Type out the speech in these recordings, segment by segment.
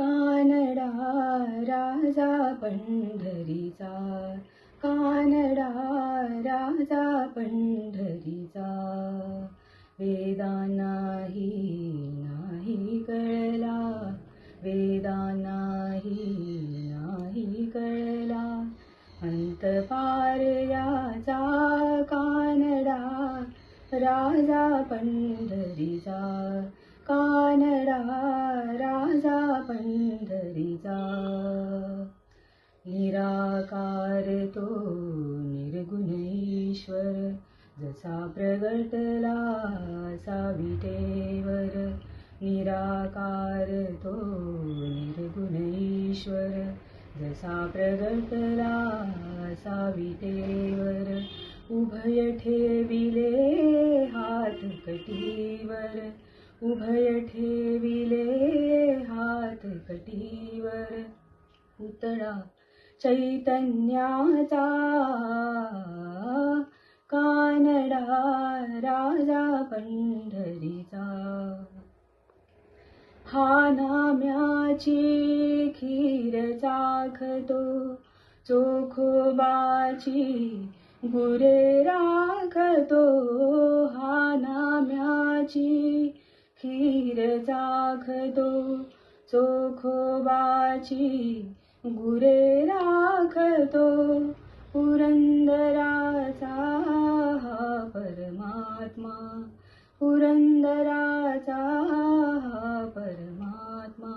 कानडा राजा पंढरीचा. कानडा राजा पंढरीचा. वेदा कळला. अंत पार याचा कानडा राजा पंढरीचा. कानडा पण्ढरि निराकार निर्गुणेश्वर जसा प्रगतला सावितेर निराकार निर्गुणेश्वर जसा प्रगटला साविटेवर उभय ठेविले हात कटीवर उभय ठेविले कटीवर पुतळा चैतन्याचा. कानडा राजा पंढरीचा. हा नाम्याची खीर चाखतो चोखोबाची गुरे राखतो. हा नाम्याची खीर चाखतो चोखोबाची गुरे राखतो. पुरंदराचा हा परमात्मा पुरंदराचा हा परमात्मा.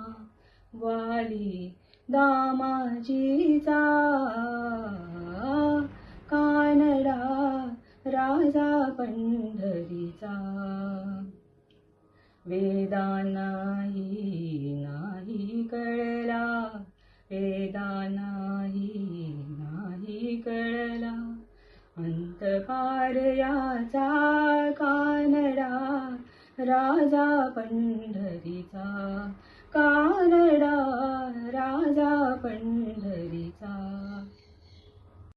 वाली दामाजीचा कानडा राजा पंढरीचा. वेदानाही अंत याचा कानडा राजा पंढरीचा. कानडा राजा पंढ